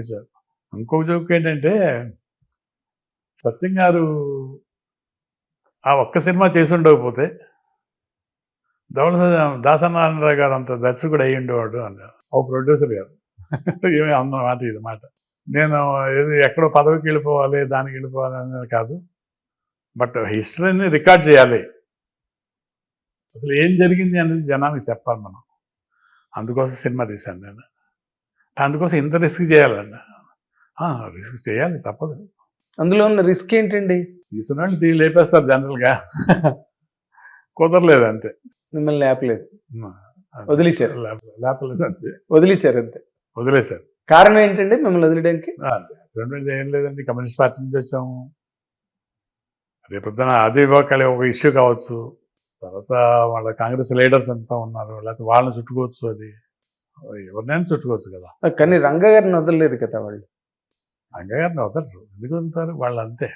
Sir ఇంకొక joke ఏంటంటే సత్యం గారు ఆ ఒక్క సినిమా చేసి ఉండకపోతే ధవళ దాసనారాయణరావు గారు అంత దర్శకుడు అయ్యి ఉండేవాడు అన్నారు ఓ ప్రొడ్యూసర్ గారు. ఏమీ అన్న మాట ఇది మాట. నేను ఏది ఎక్కడో పదవికి వెళ్ళిపోవాలి దానికి వెళ్ళిపోవాలి అనేది కాదు. బట్ హిస్టరీని రికార్డ్ చేయాలి. అసలు ఏం జరిగింది అనేది జనానికి చెప్పాలి మనం. అందుకోసం సినిమా తీశాను నేను. అందుకోసం ఇంత రిస్క్ చేయాలన్న. రిస్క్ చేయాలి తప్పదు. అందులో ఉన్న రిస్క్ ఏంటండి? తీసిన వాళ్ళు తీ లేపేస్తారు జనరల్గా. కుదరలేదు అంతే. మిమ్మల్ని లేపలేదు. వదిలేశారు. లేప- లేపలేదు అంతే. వదిలేశారు అంతే. వదిలేశారు. కారణం ఏంటండి మిమ్మల్ని వదిలేయడానికి? ఏం లేదండి కమ్యూనిస్ట్ పార్టీ నుంచి వచ్చాము. రేపొద్దున అది ఒక ఒక ఇష్యూ కావచ్చు. తర్వాత వాళ్ళ కాంగ్రెస్ లీడర్స్ అంతా ఉన్నారు లేకపోతే వాళ్ళని చుట్టుకోవచ్చు అది. ఎవరినైనా చుట్టుకోవచ్చు కదా. కానీ రంగ గారిని వదలలేదు కదా వాళ్ళు? అంగగారిని వదలరు. ఎందుకు వదులుతారు? వాళ్ళు అంతే.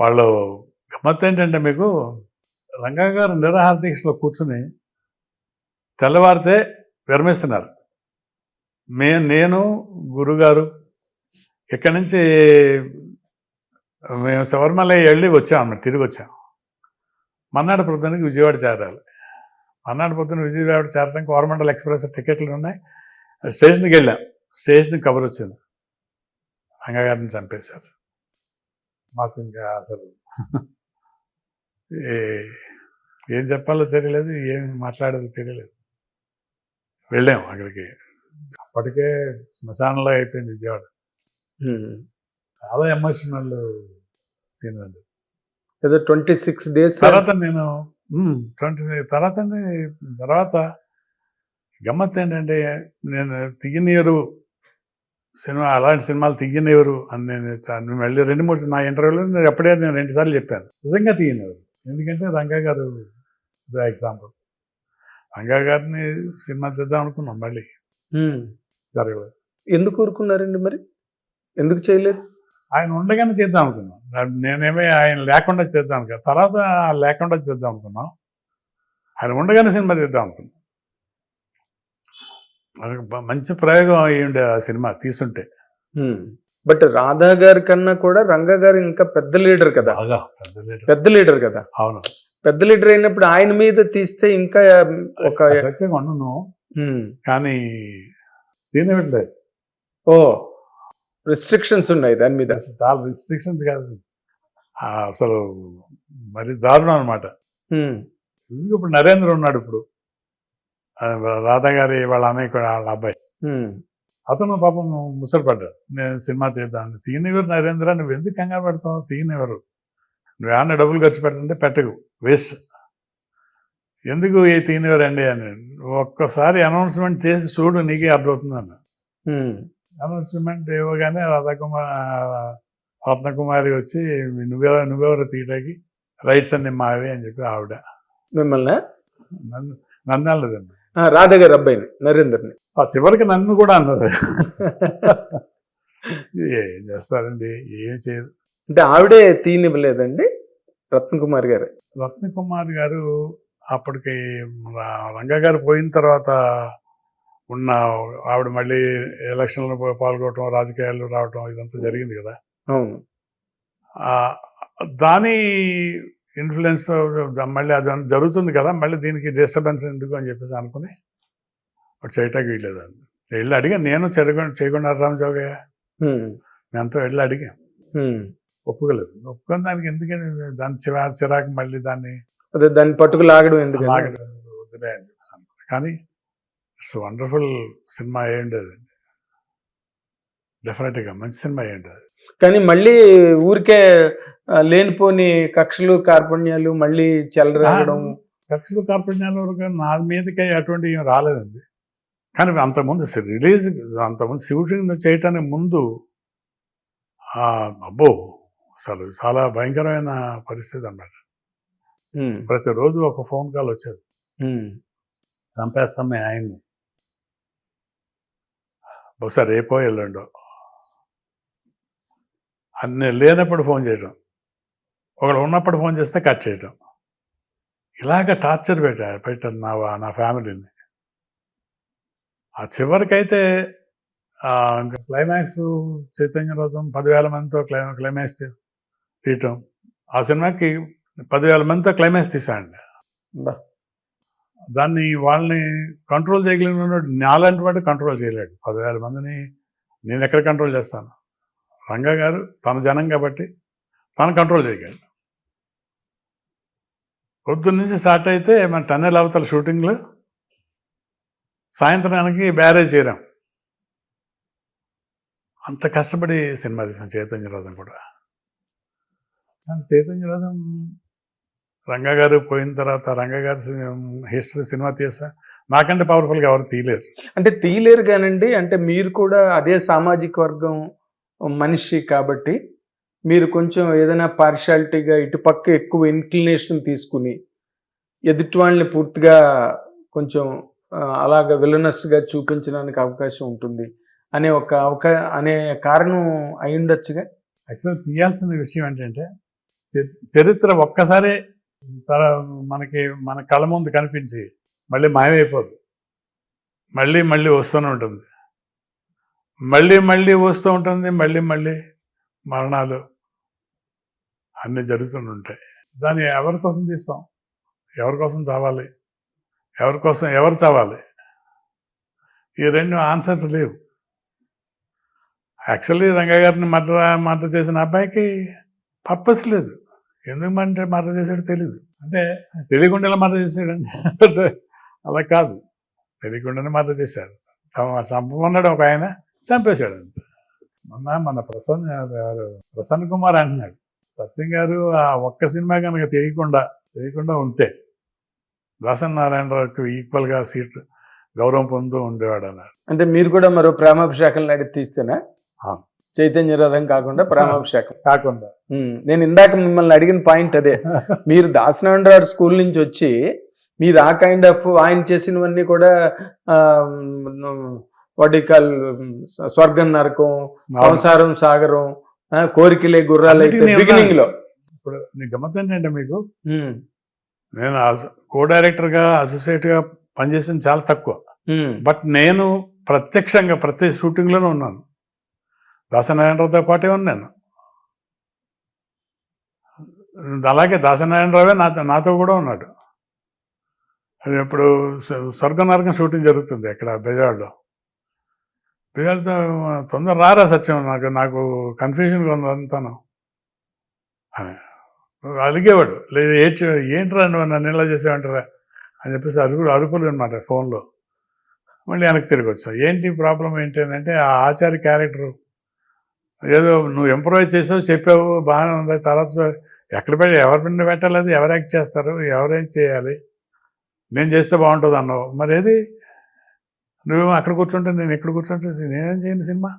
వాళ్ళు గమ్మత్ ఏంటంటే మీకు రంగా గారు నిరాహార దీక్షలో కూర్చుని తెల్లవారితే విరమిస్తున్నారు. మే నేను గురుగారు ఇక్కడి నుంచి మేము శబరిమల వెళ్ళి వచ్చాం అన్నమాట తిరిగి వచ్చాం. మన్నాడు పొద్దున్నకి విజయవాడ చేరాలి. మన్నాడు పొద్దున్న విజయవాడ చేరడానికి కోరమండల్ ఎక్స్ప్రెస్ టికెట్లు ఉన్నాయి. స్టేషన్కి వెళ్ళాం. స్టేషన్కి కబర్ వచ్చింది. రంగగారిని చంపేశారు. మాకు ఇంకా అసలు ఏ- చెప్పాలో తెలియలేదు ఏం మాట్లాడేదో తెలియలేదు. వెళ్ళాం అక్కడికి. అప్పటికే శ్మశానంలో అయిపోయింది విజయవాడ. చాలా ఎమోషనల్ సీన్ అండి ఏదో ట్వంటీ సిక్స్ డేస్ తర్వాత నేను ట్వంటీ తర్వాత అండి తర్వాత గమ్మత్ ఏంటంటే నేను తీయనియరు సినిమా అలాంటి సినిమాలు తీయనివ్వరు అని నేను మళ్ళీ రెండు మూడు నా ఇంటర్వ్యూలో నేను ఎప్పుడే నేను రెండు సార్లు చెప్పాను. నిజంగా తీయనివ్వరు ఎందుకంటే రంగా గారు ఎగ్జాంపుల్. రంగా గారిని సినిమా తీద్దాం అనుకున్నాం మళ్ళీ. జరగలేదు ఎందుకు ఊరుకున్నారండి మరి? ఎందుకు చేయలేదు? ఆయన ఉండగానే తీద్దాం అనుకున్నాం. నేనేమే ఆయన లేకుండా తీద్దాం అనుకున్నా. తర్వాత లేకుండా తీద్దాం అనుకున్నాం. ఆయన ఉండగానే సినిమా తీద్దాం అనుకున్నాం. మంచి ప్రయోగం అయ్యి ఉండే ఆ సినిమా తీసుంటే. బట్ రాధా గారి కన్నా కూడా రంగ గారు ఇంకా పెద్ద లీడర్ కదా. పెద్ద లీడర్. కదా. అవును. పెద్ద లీడర్ అయినప్పుడు ఆయన మీద తీస్తే ఇంకా ఒక ఉండను. కానీ తినట్లేదు ఓ. రిస్ట్రిక్షన్స్ ఉన్నాయి దాని మీద. అసలు చాలా రిస్ట్రిక్షన్స్ కాదు. అసలు మరి దారుణం అనమాట. ఎందుకు ఇప్పుడు నరేంద్ర ఉన్నాడు ఇప్పుడు? రాధా గారి వాళ్ళ అన్నయ్య కూడా వాళ్ళ అబ్బాయి. అతను పాపం ముసలిపడ్డాడు. నేను సినిమా తీద్దాం తీయనివ్వరు నరేంద్ర? నువ్వు ఎందుకు కంగారు పెడతావు? తీయనివ్వరు నువ్వు ఏమన్నా డబ్బులు ఖర్చు పెడుతుంటే పెట్టకు. వేస్ట్. ఎందుకు ఏ తీయనివ్వరండి అని. ఒక్కసారి అనౌన్స్మెంట్ చేసి చూడు నీకే అర్థమవుతుంది అన్న. అనౌన్స్మెంట్ ఇవ్వగానే రాధాకుమార్ రత్నకుమారి వచ్చి నువ్వెవరు నువ్వెవరు తీయటానికి రైట్స్ అన్ని మావే అని చెప్పి ఆవిడ. మిమ్మల్ని? నన్ను నన్ను అనలేదండి రాధా గారి అబ్బాయిని నరేందర్ని. ఆ చివరికి నన్ను కూడా అన్నది ఏం చేస్తారండి? ఏం చేయరు. అంటే ఆవిడే తీనివ్వలేదండి రత్న కుమార్ గారు. రత్నకుమార్ గారు అప్పటికి రా- రంగా గారు పోయిన తర్వాత ఉన్న ఆవిడ మళ్ళీ ఎలక్షన్లో పాల్గొనడం రాజకీయాల్లో రావటం ఇదంతా జరిగింది కదా. అవును. దాని ఇన్ఫ్లుయెన్స్ మళ్ళీ అది జరుగుతుంది కదా మళ్ళీ దీనికి డిస్టర్బెన్స్ ఎందుకు అని చెప్పేసి అనుకుని అటు చేయటానికి వీల్లేదు అది. వెళ్ళి అడిగా నేను చెరగొండ చేయకుండా రామచౌగయ్య హ్మ్. మేమంతా వెళ్ళి అడిగాం. ఒప్పుకోలేదు. ఒప్పుకొని దానికి ఎందుకని దాని చిరా చిరాకు మళ్ళీ దాన్ని అదే దాన్ని పట్టుకు లాగడం ఎందుకు లాగడం వద్దులే అని చెప్పేసి అనుకున్నా. కానీ ఇట్స్ వండర్ఫుల్ సినిమా అయ్యి ఉండేది. డెఫినెట్గా మంచి సినిమా అయ్యి ఉండేది. కానీ మళ్ళీ ఊరికే లేనిపోని కక్షలు కార్పణ్యాలు మళ్ళీ చెలరాగడం. కక్షలు కార్పణ్యాల వరకు నా మీదకి అటువంటి ఏం రాలేదండి. కానీ అంతకుముందు రిలీజ్ అంతకుముందు షూటింగ్ చేయటానికి ముందు అబ్బో అసలు చాలా భయంకరమైన పరిస్థితి అన్నమాట. ప్రతిరోజు ఒక ఫోన్ కాల్ వచ్చేది. హ్మ్. చంపేస్తాం మీ ఆయన్ని. బహుశా రేపో ఎల్లుండో. అన్ని లేనప్పుడు ఫోన్ చేయటం. ఒకడు ఉన్నప్పుడు ఫోన్ చేస్తే కట్ చేయటం. ఇలాగ టార్చర్ పెట్టారు పెట్టాను నా నా ఫ్యామిలీని. ఆ చివరికైతే ఇంకా క్లైమాక్స్ చైతన్య రథం పదివేల మందితో క్లై క్లైమాక్స్ తీయటం. ఆ సినిమాకి పదివేల మందితో క్లైమాక్స్ తీసాండి దాన్ని వాళ్ళని కంట్రోల్ చేయగలిగిన నాలాంటి వాడు కంట్రోల్ చేయలేడు. పదివేల మందిని నేను ఎక్కడ కంట్రోల్ చేస్తాను? రంగా గారు తన జనం కాబట్టి తను కంట్రోల్ చేయగలడు. పొద్దున్న నుంచి స్టార్ట్ అయితే మన టన్నెల్ అవతల షూటింగ్లు సాయంత్రానికి బ్యారేజ్ చేరాం అంత కష్టపడి సినిమా తీసాం చైతన్య రథం కూడా. కానీ చైతన్య రథం రంగా గారు పోయిన తర్వాత రంగా గారి హిస్టరీ సినిమా తీసా. నాకంటే పవర్ఫుల్గా ఎవరు తీయలేరు. అంటే తీయలేరు కానండి అంటే మీరు కూడా అదే సామాజిక వర్గం మనిషి కాబట్టి మీరు కొంచెం ఏదైనా పార్షాలిటీగా ఇటుపక్క ఎక్కువ ఇన్క్లినేషన్ తీసుకుని ఎదుటి వాళ్ళని పూర్తిగా కొంచెం అలాగ విలనస్గా చూపించడానికి అవకాశం ఉంటుంది అనే ఒక అవకా అనే కారణం అయి ఉండొచ్చుగా యాక్చువల్ తీయాల్సిన విషయం ఏంటంటే చరి- చరిత్ర ఒక్కసారి తర మనకి మన కళ ముందు కనిపించి మళ్ళీ మాయమైపోదు మళ్ళీ మళ్ళీ వస్తూనే ఉంటుంది. మళ్ళీ మళ్ళీ వస్తూ ఉంటుంది. మళ్ళీ మళ్ళీ మరణాలు అన్నీ జరుగుతూనే ఉంటాయి. దాన్ని ఎవరి కోసం తీస్తాం? ఎవరి కోసం చావాలి? ఎవరి కోసం ఎవరు చావాలి? ఈ రెండు ఆన్సర్స్ లేవు. యాక్చువల్లీ రంగా గారిని మర్డర్ మర్డర్ చేసిన అబ్బాయికి పర్పస్ లేదు. ఎందుకు అంటే మర్డర్ చేసాడు తెలియదు అంటే తెలియకుండా మర్డర్ చేసాడండి అంటే అలా కాదు. తెలియకుండానే మర్డర్ చేశాడు. చంప- చంపమన్నాడు ఒక ఆయన చంపేశాడు అంతే. మొన్న మన ప్రసన్న ఎవరు ప్రసన్న కుమార్ అంటున్నాడు సత్యం గారు ఆ ఒక్క సినిమా కనుక తెలియకుండా తెలియకుండా ఉంటే దాసన్ నారాయణరావుకి ఈక్వల్గా సీట్ గౌరవం పొందుతూ ఉండేవాడు అన్నాడు. అంటే మీరు కూడా మరో ప్రేమాభిషేకం నడి తీస్తేనా. చైతన్య రథం కాకుండా ప్రేమాభిషేకం. కాకుండా. నేను ఇందాక మిమ్మల్ని అడిగిన పాయింట్ అదే. మీరు దాసనారాయణ స్కూల్ నుంచి వచ్చి మీరు ఆ కైండ్ ఆఫ్ ఆయన చేసినవన్నీ కూడా వడికల్ స్వర్గం నరకం సంసారం సాగరం కోరికలే గుర్రాలు బిగినింగ్లో. ఇప్పుడు గమ్మత్ ఏంటంటే మీకు నేను కో డైరెక్టర్గా అసోసియేట్గా పనిచేసింది చాలా తక్కువ. బట్ నేను ప్రత్యక్షంగా ప్రతి షూటింగ్లోనే ఉన్నాను. దాసనారాయణరావుతో పాటే ఉన్నాను అలాగే దాసనారాయణరావే నాతో నాతో కూడా ఉన్నాడు. అది ఇప్పుడు స్వర్గ నరకం షూటింగ్ జరుగుతుంది ఇక్కడ బెజాడ్లో బెజాడ్తో తొందర రారా సత్యం నాకు నాకు కన్ఫ్యూజన్గా ఉంది అంతాను. అని. అలిగేవాడు. లేదు ఏంటి ఏంట్రా నువ్వు నన్ను ఇలా చేసావంటారా? అని చెప్పేసి అరుపులు అరుపులు అనమాట ఫోన్లో. మళ్ళీ వెనక్కి తిరిగి వచ్చాం. ఏంటి ప్రాబ్లం ఏంటి అని అంటే ఆ ఆచార్య క్యారెక్టర్ ఏదో నువ్వు ఎంప్రూవైజ్ చేసావు చెప్పావు బాగానే ఉంది. తర్వాత ఎక్కడ పెట్టి ఎవరి పిండి పెట్టాలి ఎవరు యాక్ట్ చేస్తారు ఎవరేం చేయాలి? నేను చేస్తే బాగుంటుంది అన్నావు. మరి ఏది? నువ్వేమో అక్కడ కూర్చుంటే నేను ఇక్కడ కూర్చుంటే నేనేం చేయను సినిమా?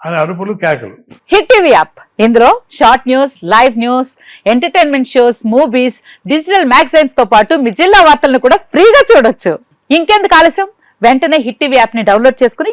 అని అరుపులు కేకలు. Hit TV app. ఇందులో short news live news entertainment shows movies digital మ్యాగజైన్స్తో పాటు మీ జిల్లా వార్తలను కూడా ఫ్రీగా చూడొచ్చు. ఇంకెందుకు ఆలస్యం? వెంటనే హిట్ టీవీ యాప్ని డౌన్లోడ్ చేసుకుని